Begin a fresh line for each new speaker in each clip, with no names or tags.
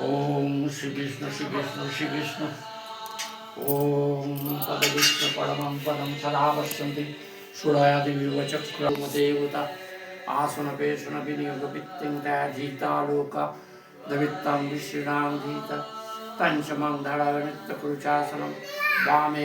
ওম শ্রীকৃষ্ণ শ্রীকৃষ্ণ শ্রীকৃষ্ণ ওম পদবিষ্ণু পরমং পদম সদা পশ্যন্তি সুরায়াদিবিব চক্রমদেবতা আসন পেশন বিনিয়োগ পিত্যঙ্কাধীতা লোক দবিত্তাং বিশ্বনাং ধীత পঞ্চমং ধরায় নিত্য কুরুচাসనం বামে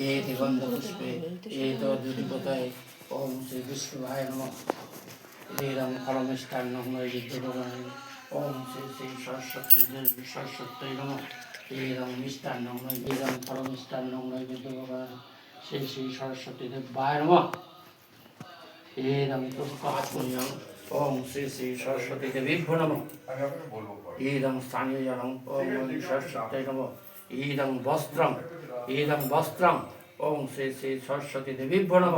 ये दिगंध पुष्पे ये तो द्युतिपताय ओम श्री विष्णुभाय नम श्रीराम फलमिष्ठान युद्धभगवान ओम श्री श्री सरस्वती सरस्वती नम श्रीराम मिष्ठान श्रीराम फलमिष्ठान युद्धभगवान श्री श्री सरस्वती देवाय नम श्रीराम तुष्कात्म
ওম শ্রী শ্রী সরস্বতী
দেবী নম ইদং স্থানীয় জনম ওম সরস্বতী নম ইদং বস্ত্রম ইদং বস্ত্রং ওং শ্রী শ্রী সরস্বতী দেবীভ্য নম।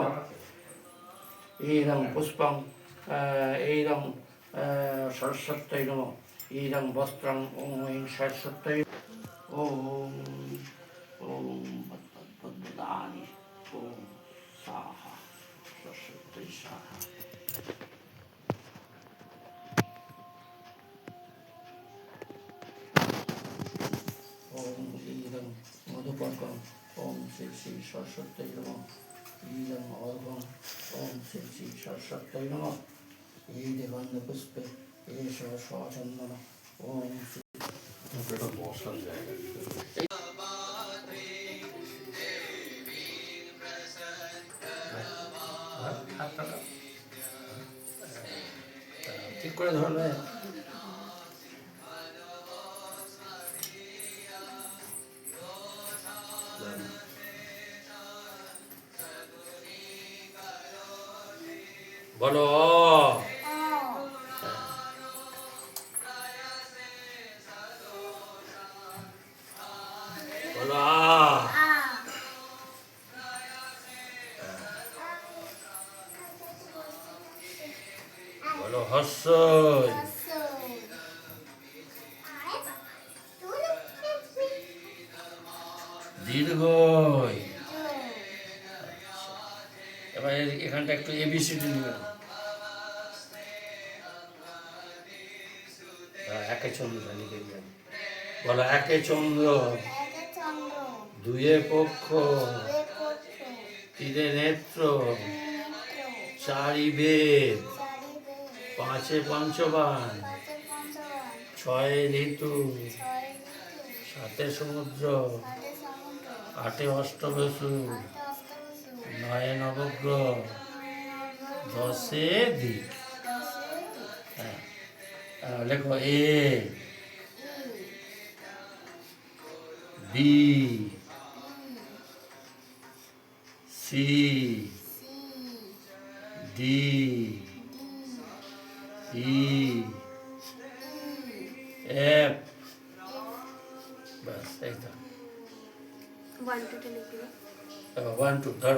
ইদং পুষ্পং এইরং সরস্বত্যই নম। ইদং বস্ত্রং ওং ঐং সরস্বত্যই ওম ওম, পদ্মদানি, ওম, সাহা সরস্বত্যই সাহা। ওম ইদং মধুকর্কম ওম শ্রী শ্রী সরস্বতী নম। নীলম অর্ঘম ওম শ্রী শ্রী সরস্বতী নম। এই দেবান্ধ পুষ্পে এস সচন্দন ওম
শ্রী বসার জায়গা
ঠিক করে ধরলে বলো এবিসিডি নিবে একে চন্দ্র লিখে দিও বলো একে চন্দ্র। দুয়ে পক্ষ। তিনে নেত্র। চারি বেদ। পাঁচে পঞ্চবান। ছয়ে ঋতু। সাতে সমুদ্র। আটে অষ্টবসু। নয়ে নবগ্রহ। দশে দিক হ্যাঁ আহ, লেখো A B C D E F বাস এই তো
ওয়ান টু টেন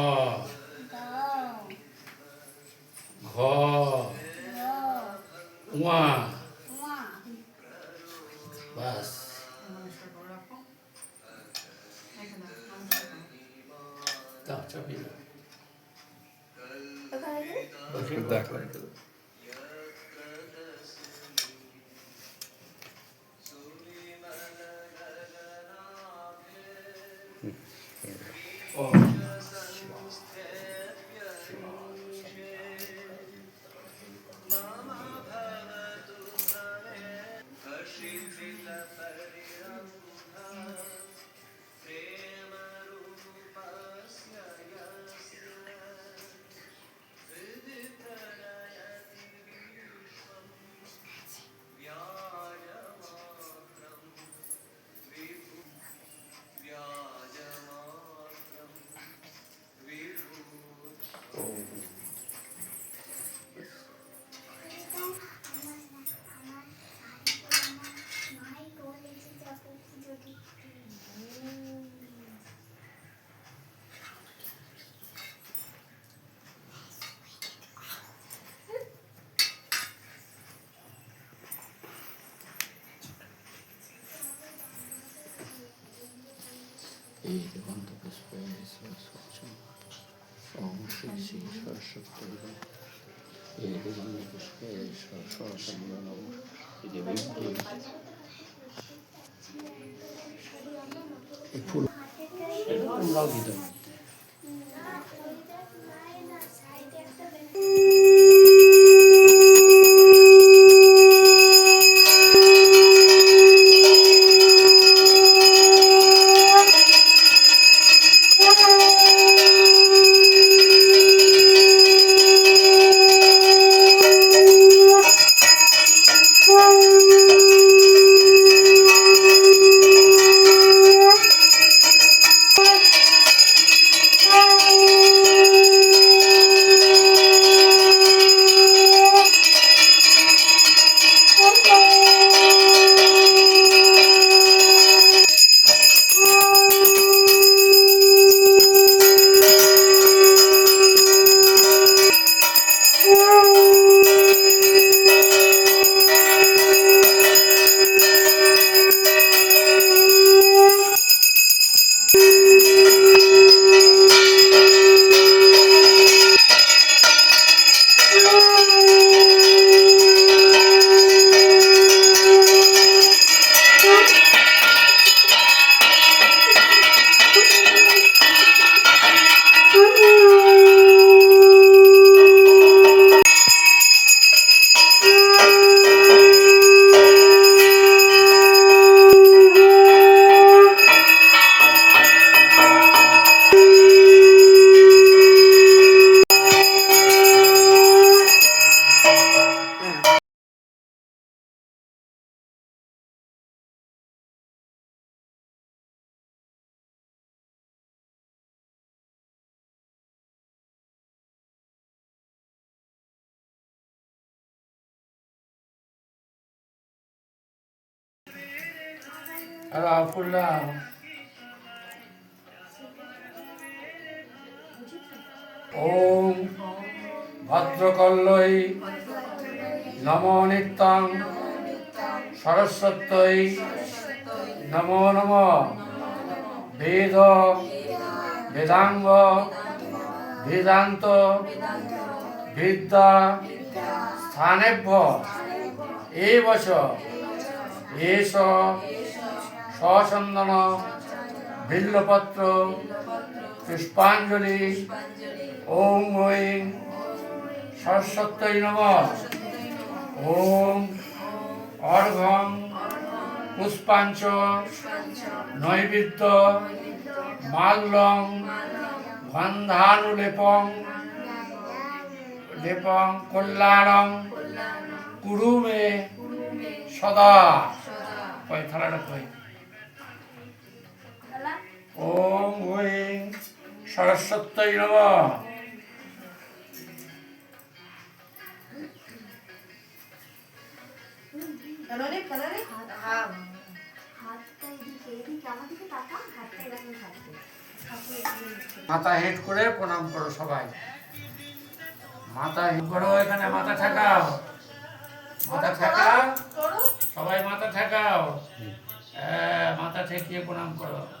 ও এই দেবন্ত পুষ্পে ওম শ্রী শ্রী সরস্বতী এই দেবন্ত পুষ্পে সরস্বতী নম এই ফুল এটা তোমরাও দিতে ফুল্লা ওম ভদ্রকল্লৈ নম নিত্যং সরস্বত্যৈ নমো নম। বেদ বেদাঙ্গ বেদান্ত বিদ্যা স্থানেভ্য। এই বছ এস সচন্দন, বিল্লপত্র, পুষ্পাঞ্জলি, ওম ঐং সরস্বত্যই নম। ওম অর্ঘম পুষ্পাঞ্চ, নৈবেদ্য মাল্যং গন্ধানুলেপং লেপং কল্যাণং কুরুমে সদা। কই থালাটা কই
এরকম থাকবে। ঠাকুর এখানে
মাথা হেড করে প্রণাম করো সবাই। মাথা হেড করো এখানে মাথা ঠেকাও। মাথা ঠেকাও। সবাই মাথা ঠেকাও। হ্যাঁ, মাথা ঠেকিয়ে প্রণাম করো।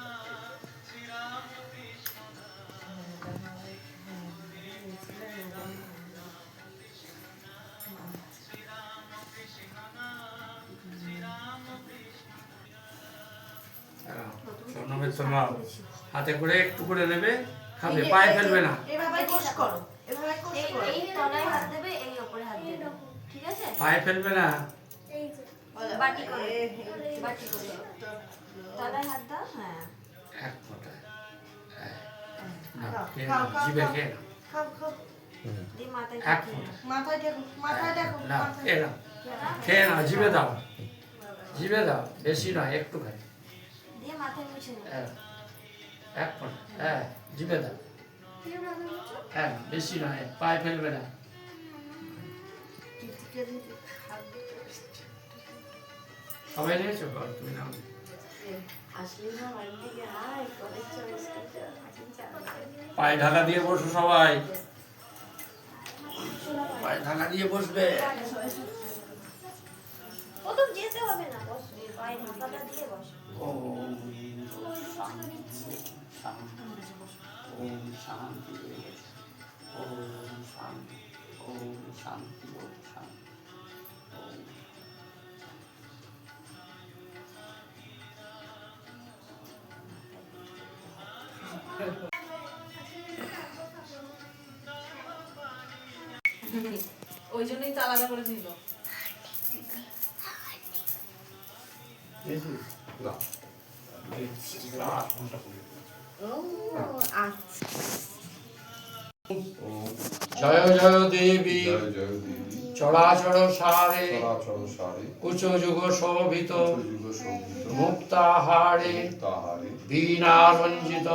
স্বর্ণবের তোমার হাতে করে একটু করে নেবে খাবে পায়ে ফেলবে না।
এভাবে কোষ করো এভাবে কোষ
এই
করো।
এই তলায় হাত দেবে এই ওপরে হাত দেবে। ঠিক আছে?
পায়ে ফেলবে না।
বলো,
বাটি করে।
এ,
বাটি করে। তলায় হাত দাও হ্যাঁ।
এক ফোঁটা। হ্যাঁ। না, জিভে খেয়ে এক ফোঁটা। না জিভে দাও। জিভে দাও। বেশি নয় একটু খাই
দিয়ে মাথায় মুছে
হ্যাঁ। এক ফোঁটা। হ্যাঁ জিভে দাও। হ্যাঁ বেশি নয় পায়ে ফেলবে না। সবাই নিয়েছো তুমি নাও। পায়ে ঢাকা দিয়ে বসো সবাই। পায়ে ঢাকা দিয়ে বসবে।
যেতে হবে না? পায়ে ঢাকাটা দিয়ে বস।
শান্তি শান্তি শান্তি শান্তি
ওই জন্যই তো আলাদা করে দিল।
জয় জয় দেবী। চরাচর সারে। কুচ যুগ শোভিত। মুক্তাহারে।
তাহারে
রঞ্জিত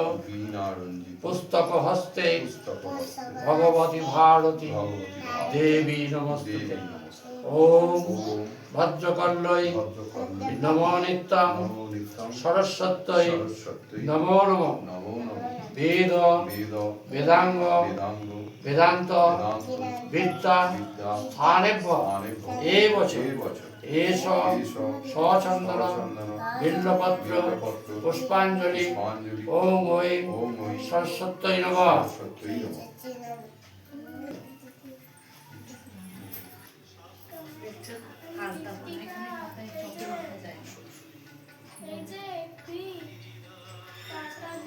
পুস্তক হস্তে। ভগবতী ভারতী। দেবী নমস্তে ওম।
ওম
ভদ্রকল্লৈ
ভদ্রকর্ণে
নমো
নমো নিত্যং
সরস্বত্যৈ
সরস্বতী
নমো নমো। বেদ
বেদ
বেদাঙ্গ বেদান্ত বিদ্যা বছর এস সচন্দন বিল্লপত্র
বিল্লপত্র
পুষ্পাঞ্জলি ওম ঐ
ওম ঐ
সরস্বত্যৈ নম।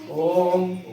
ওম
ওম